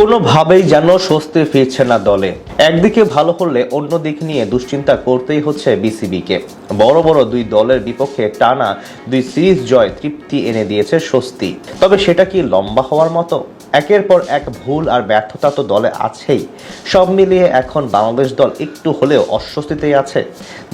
কোনোভাবেই যেন স্বস্তি ফিরছে না দলে। একদিকে ভালো হলে অন্য দিক নিয়ে দুশ্চিন্তা করতেই হচ্ছে বিসিবিকে। বড় বড় দুই দলের বিপক্ষে টানা দুই সিরিজ জয় তৃপ্তি এনে দিয়েছে স্বস্তি। তবে সেটা কি লম্বা হওয়ার মতো? একের পর এক ভুল আর ব্যর্থতা তো দলে আছেই। সব মিলিয়ে এখন বাংলাদেশ দল একটু হলেও অস্বস্তিতেই আছে,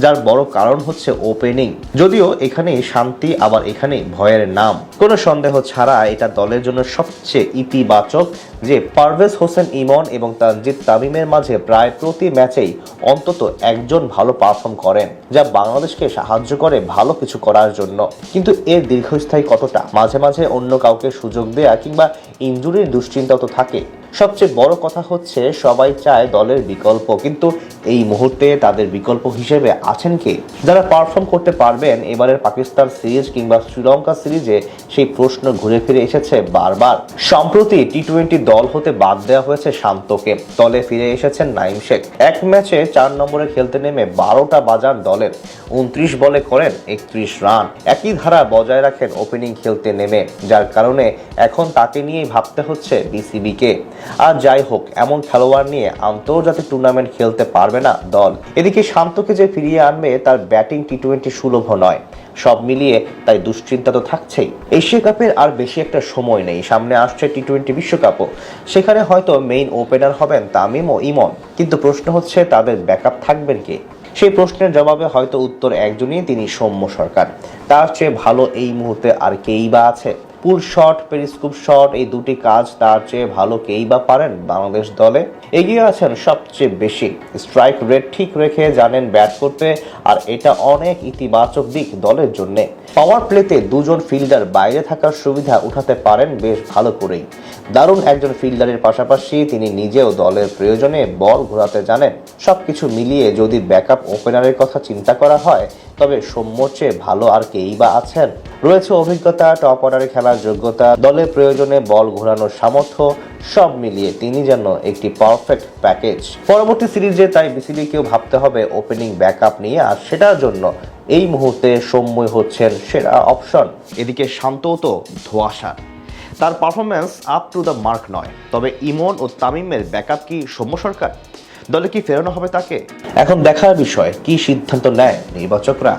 যার বড় কারণ হচ্ছে ওপেনিং যদিও এখানেই শান্তি, আবার এখানেই ভয়ের নাম। কোনো সন্দেহ ছাড়া এটা দলের জন্য সবচেয়ে ইতিবাচক যে পারভেজ হোসেন ইমন এবং তানজিদ তামিমের মাঝে প্রায় প্রতি ম্যাচেই অন্তত একজন ভালো পারফর্ম করেন, যা বাংলাদেশকে সাহায্য করে ভালো কিছু করার জন্য। কিন্তু এর দীর্ঘস্থায়ী কতটা? মাঝে মাঝে অন্য কাউকে সুযোগ দেয়া কিংবা ইনজুরির দুশ্চিন্তাও তো থাকে। সবচেয়ে বড় কথা হচ্ছে সবাই চায় দলের বিকল্প, কিন্তু এই মুহূর্তে তাদের বিকল্প হিসেবে আছেন কে? যারা পারফর্ম করতে পারবেন এবারের পাকিস্তান সিরিজ কিংবা শ্রীলঙ্কা সিরিজে সেই প্রশ্ন ঘুরে ফিরে এসেছে বারবার। সম্প্রতি টি টোয়েন্টি দল হতে বাদ দেওয়া হয়েছে শান্তকে। দলে ফিরে এসেছেন নাইম শেখ। এক ম্যাচে চার নম্বরে খেলতে নেমে বারোটা বাজার দলের। উনত্রিশ বলে করেন একত্রিশ রান। একই ধারা বজায় রাখেন ওপেনিং খেলতে নেমে, যার কারণে এখন তাকে নিয়েই ভাবতে হচ্ছে বিসিবিকে আর যাই হোক, এমন খেলোয়াড় নিয়ে আন্তর্জাতিক টুর্নামেন্ট খেলতে পারবে না দল। এদিকে শান্তকে যে ফিরিয়ে আনবে, তার ব্যাটিং টি টোয়েন্টি সুলভ নয়। সব মিলিয়ে তাই দুশ্চিন্তা তো থাকছেই। এশিয়া কাপের আর বেশি একটা সময় নেই। সামনে আসছে টি টোয়েন্টি বিশ্বকাপও। সেখানে হয়তো মেইন ওপেনার হবেন তামিম ও ইমন। কিন্তু প্রশ্ন হচ্ছে, তাদের ব্যাকআপ থাকবেন কে? সেই প্রশ্নের জবাবে হয়তো উত্তর একজনই, তিনি সৌম্য সরকার। তার চেয়ে ভালো এই মুহূর্তে আর কেই বা আছে? পুল শট, পেরিস্কোপ শট, এই দুটি কাজ তার চেয়ে ভালো কেই বা পারেন বাংলাদেশ দলে। এগিয়ে আছেন সবচেয়ে বেশি। স্ট্রাইক রেট ঠিক রেখে জানেন ব্যাট করতে, আর এটা অনেক ইতিবাচক দিক দলের জন্য। পাওয়ার প্লেতে দুজন ফিল্ডার বাইরে থাকার সুবিধা উঠাতে পারেন বেশ ভালো করেই। দারুণ একজন ফিল্ডারের পাশাপাশি তিনি নিজেও দলের প্রয়োজনে বল ঘোরাতে জানেন। সবকিছু মিলিয়ে যদি ব্যাকআপ ওপেনারের কথা চিন্তা করা হয়, তবে সৌম্যর চেয়ে ভালো আর কেই বা আছেন? রয়েছে অভিজ্ঞতা, টপ অর্ডারে খেলার যোগ্যতা দলের প্রয়োজনে বল ঘোরানোর সামর্থ্য সব মিলিয়ে তিনি যেন একটি পারফেক্ট প্যাকেজ পরবর্তী সিরিজে তাই বিসিবিকেও ভাবতে হবে ওপেনিং ব্যাকআপ নিয়ে আর সেটার জন্য এই মুহূর্তে সৌম্যই হচ্ছেন সেরা অপশন এদিকে শান্তও তো ধোয়াশা। তার performance up to the mark নয় তবে ইমন ও তামিমের ব্যাকআপ কি সৌম্য সরকার? দলে কি ফেরানো হবে তাকে? এখন দেখার বিষয় কি সিদ্ধান্ত নেয় নির্বাচকরা?